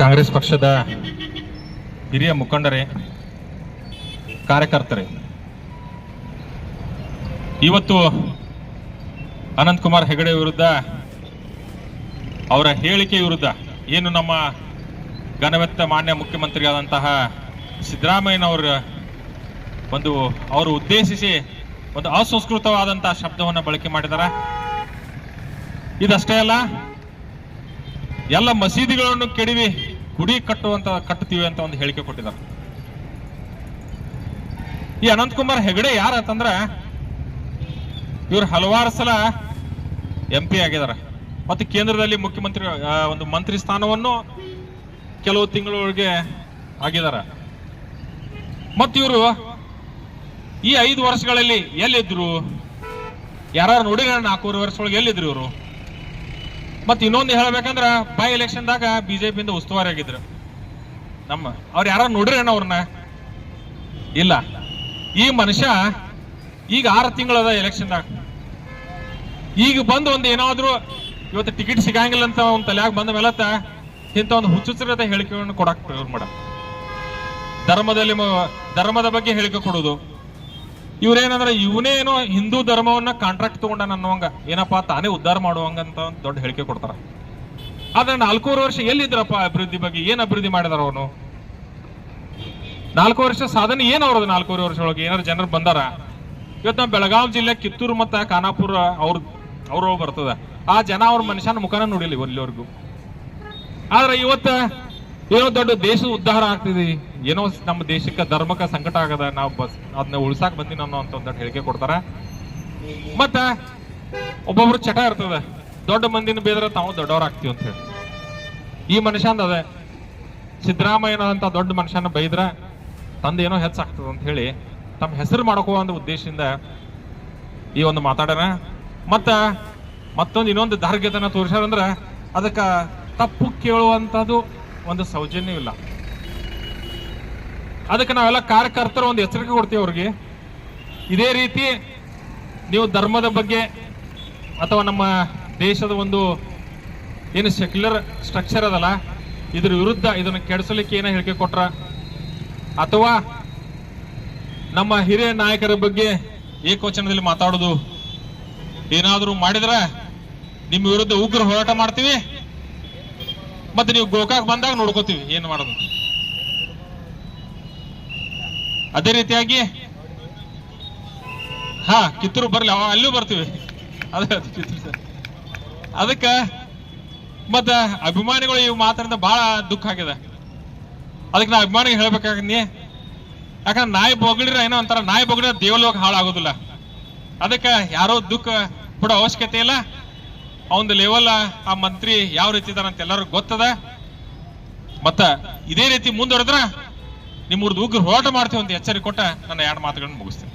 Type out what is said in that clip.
ಕಾಂಗ್ರೆಸ್ ಪಕ್ಷದ ಹಿರಿಯ ಮುಖಂಡರೇ, ಕಾರ್ಯಕರ್ತರೇ. ಇವತ್ತು ಅನಂತಕುಮಾರ್ ಹೆಗಡೆ ವಿರುದ್ಧ, ಅವರ ಹೇಳಿಕೆ ವಿರುದ್ಧ ಏನು ನಮ್ಮ ಘನವೆತ್ತ ಮಾನ್ಯ ಮುಖ್ಯಮಂತ್ರಿಯಾದಂತಹ ಸಿದ್ದರಾಮಯ್ಯನವರ ಒಂದು, ಅವರು ಉದ್ದೇಶಿಸಿ ಒಂದು ಅಸಂಸ್ಕೃತವಾದಂತಹ ಶಬ್ದವನ್ನು ಬಳಕೆ ಮಾಡಿದ್ದಾರೆ ಇದಷ್ಟೇ ಅಲ್ಲ, ಎಲ್ಲ ಮಸೀದಿಗಳನ್ನು ಕೆಡವಿ ಗುಡಿ ಕಟ್ಟುವಂತ ಕಟ್ಟುತ್ತೀವಿ ಅಂತ ಒಂದು ಹೇಳಿಕೆ ಕೊಟ್ಟಿದ್ದಾರೆ. ಈ ಅನಂತಕುಮಾರ್ ಹೆಗಡೆ ಯಾರಂತಂದ್ರ ಇವರು ಹಲವಾರು ಸಲ ಎಂ ಪಿ ಆಗಿದ್ದಾರೆ. ಮತ್ತು ಕೇಂದ್ರದಲ್ಲಿ ಮುಖ್ಯಮಂತ್ರಿ ಒಂದು ಮಂತ್ರಿ ಸ್ಥಾನವನ್ನು ಕೆಲವು ತಿಂಗಳೊಳಗೆ ಆಗಿದ್ದಾರೆ. ಮತ್ತು ಇವರು ಈ ಐದು ವರ್ಷಗಳಲ್ಲಿ ಎಲ್ಲಿದ್ರು ಯಾರು ನೋಡಿರ ನಾಲ್ಕೂವರೆ ವರ್ಷದೊಳಗೆ ಎಲ್ಲಿದ್ರು ಇವರು? ಮತ್ತೆ ಇನ್ನೊಂದು ಹೇಳ್ಬೇಕಂದ್ರ ಬೈ ಎಲೆಕ್ಷನ್ದಾಗ ಬಿಜೆಪಿಯಿಂದ ಉಸ್ತುವಾರಿ ಆಗಿದ್ರು. ನಮ್ಮ, ಅವ್ರು ಯಾರು ನೋಡ್ರೇನ ಅವ್ರನ್ನ ಇಲ್ಲ. ಈ ಮನುಷ್ಯ ಈಗ ಆರು ತಿಂಗಳದ ಎಲೆಕ್ಷನ್ದಾಗ ಈಗ ಬಂದು ಒಂದು ಏನಾದ್ರೂ, ಇವತ್ತು ಟಿಕೆಟ್ ಸಿಗಂಗಿಲ್ಲ ಅಂತ ಒಂದು ತಲೆಯಾಗ ಬಂದ ಮೇಲತ್ತ ಇಂಥ ಒಂದು ಹುಚ್ಚುಚ್ಚರದ ಹೇಳಿಕೆಗಳನ್ನು ಕೊಡಕ್ ಇವ್ರು ಮಾಡ. ಧರ್ಮದಲ್ಲಿ ಧರ್ಮದ ಬಗ್ಗೆ ಹೇಳಿಕೆ ಕೊಡೋದು. ಇವ್ರೇನಂದ್ರೆ ಇವನೇನೋ ಹಿಂದೂ ಧರ್ಮವನ್ನ ಕಾಂಟ್ರಾಕ್ಟ್ ತಗೊಂಡ ಅನ್ನೋಂಗ ಏನಪ್ಪಾ, ತಾನೇ ಉದ್ಧಾರ ಮಾಡುವಂಗ ಅಂತ ದೊಡ್ಡ ಹೇಳಿಕೆ ಕೊಡ್ತಾರ. ಆದ್ರೆ ನಾಲ್ಕೂವರೆ ವರ್ಷ ಎಲ್ಲಿದ್ರಪ್ಪ ಅಭಿವೃದ್ಧಿ ಬಗ್ಗೆ? ಏನ್ ಅಭಿವೃದ್ಧಿ ಮಾಡಿದಾರ ಅವನು ನಾಲ್ಕು ವರ್ಷ ಸಾಧನೆ ಏನ್ ಅವ್ರದ್ದು ನಾಲ್ಕೂವರೆ ವರ್ಷ ಒಳಗೆ? ಏನಾರು ಜನರು ಬಂದಾರ? ಇವತ್ತು ಬೆಳಗಾವಿ ಜಿಲ್ಲೆ ಕಿತ್ತೂರು ಮತ್ತ ಖಾನಾಪುರ ಅವ್ರ ಅವ್ರ ಬರ್ತದ. ಆ ಜನ ಅವ್ರ ಮನುಷ್ಯನ ಮುಖನ ನೋಡಿಲ್ಲ ಇಲ್ಲಿವರೆಗೂ. ಆದ್ರೆ ಇವತ್ತ ಏನೋ ದೊಡ್ಡ ದೇಶ ಉದ್ಧಾರ ಆಗ್ತಿದೆ. ಏನೋ ನಮ್ಮ ದೇಶಕ್ಕೆ ಧರ್ಮಕ್ಕೆ ಸಂಕಟ ಆಗದ. ನಾವು ಬಸ್ ಅದನ್ನ ಉಳ್ಸಾಕ್ ಬಂದಿನ ಅನ್ನೋ ಅಂತ ಒಂದ್ ಹೇಳಿಕೆ ಕೊಡ್ತಾರ. ಮತ್ತ ಒಬ್ಬೊಬ್ರು ಚಟ ಇರ್ತದ. ದೊಡ್ಡ ಮಂದಿನ ಬೇದ್ರ ತಾವು ದೊಡ್ಡವ್ರ ಆಗ್ತೀವಿ ಅಂತ ಹೇಳಿ. ಈ ಮನುಷ್ಯ ಅದ. ಸಿದ್ದರಾಮಯ್ಯನಂತ ದೊಡ್ಡ ಮನುಷ್ಯನ ಬೈದ್ರ ತಂದೆ ಏನೋ ಹೆಚ್ಚಾಗ್ತದ ಅಂತ ಹೇಳಿ ತಮ್ಮ ಹೆಸರು ಮಾಡ್ಕೋ ಒಂದು ಉದ್ದೇಶದಿಂದ ಈ ಒಂದು ಮಾತಾಡ್ಯಾರ ಮತ್ತ ಮತ್ತೊಂದು ಇನ್ನೊಂದು ದಾರ್ಘ್ಯತನ ತೋರಿಸ್ಯಾರಂದ್ರ ಅದಕ್ಕ ತಪ್ಪು ಕೇಳುವಂತದ್ದು ಒಂದು ಸೌಜನ್ಯವಿಲ್ಲ ಅದಕ್ಕೆ ನಾವೆಲ್ಲ ಕಾರ್ಯಕರ್ತರು ಒಂದು ಎಚ್ಚರಿಕೆ ಕೊಡ್ತೀವಿ ಅವ್ರಿಗೆ. ಇದೇ ರೀತಿ ನೀವು ಧರ್ಮದ ಬಗ್ಗೆ ಅಥವಾ ನಮ್ಮ ದೇಶದ ಒಂದು ಏನು ಸೆಕ್ಯುಲರ್ ಸ್ಟ್ರಕ್ಚರ್ ಅದಲ್ಲ, ಇದ್ರ ವಿರುದ್ಧ ಇದನ್ನು ಕೆಡಿಸಲಿಕ್ಕೆ ಏನೋ ಹೇಳಿಕೆ ಕೊಟ್ರ, ಅಥವಾ ನಮ್ಮ ಹಿರಿಯ ನಾಯಕರ ಬಗ್ಗೆ ಏಕವಚನದಲ್ಲಿ ಮಾತಾಡೋದು ಏನಾದರೂ ಮಾಡಿದ್ರೆ ನಿಮ್ಮ ವಿರುದ್ಧ ಉಗ್ರ ಹೋರಾಟ ಮಾಡ್ತೀವಿ. ಮತ್ತೆ ನೀವು ಗೋಕಾಕ್ ಬಂದಾಗ ನೋಡ್ಕೋತೀವಿ, ಏನ್ ಮಾಡೋದು? ಅದೇ ರೀತಿಯಾಗಿ, ಹಾ, ಕಿತ್ತೂರು ಬರ್ಲಿ ಅಲ್ಲೂ ಬರ್ತೀವಿ. ಅದೇ ಅದಕ್ಕ, ಮತ್ತ ಅಭಿಮಾನಿಗಳು ಈ ಮಾತಾಡಿದ ಬಹಳ ದುಃಖ ಆಗಿದೆ. ಅದಕ್ಕೆ ನಾ ಅಭಿಮಾನಿಗೆ ಹೇಳ್ಬೇಕಾಗಿ ಯಾಕಂದ್ರೆ ನಾಯಿ ಬೊಗಳಿರ ಏನೋ ಅಂತಾರ ನಾಯಿ ಬೊಗಳಿರ ದೇವಲೋಕ ಹಾಳಾಗೋದಿಲ್ಲ. ಅದಕ್ಕೆ ಯಾರೋ ದುಃಖ ಕೊಡೋ ಅವಶ್ಯಕತೆ ಇಲ್ಲ. ಅವನ ಲೆವೆಲ್ ಆ ಮಂತ್ರಿ ಯಾವ ರೀತಿ ಅಂತ ಎಲ್ಲರಿಗೂ ಗೊತ್ತದ? ಮತ್ತ ಇದೇ ರೀತಿ ಮುಂದುವರೆದ್ರ ನಿಮ್ಮೂರ್ದು ಉಗ್ರ ಹೋರಾಟ ಮಾಡ್ತೀವಿ ಅಂತ ಎಚ್ಚರಿಕೆ ಕೊಟ್ಟ ನನ್ನ ಎರಡು ಮಾತುಗಳನ್ನು ಮುಗಿಸ್ತೀನಿ.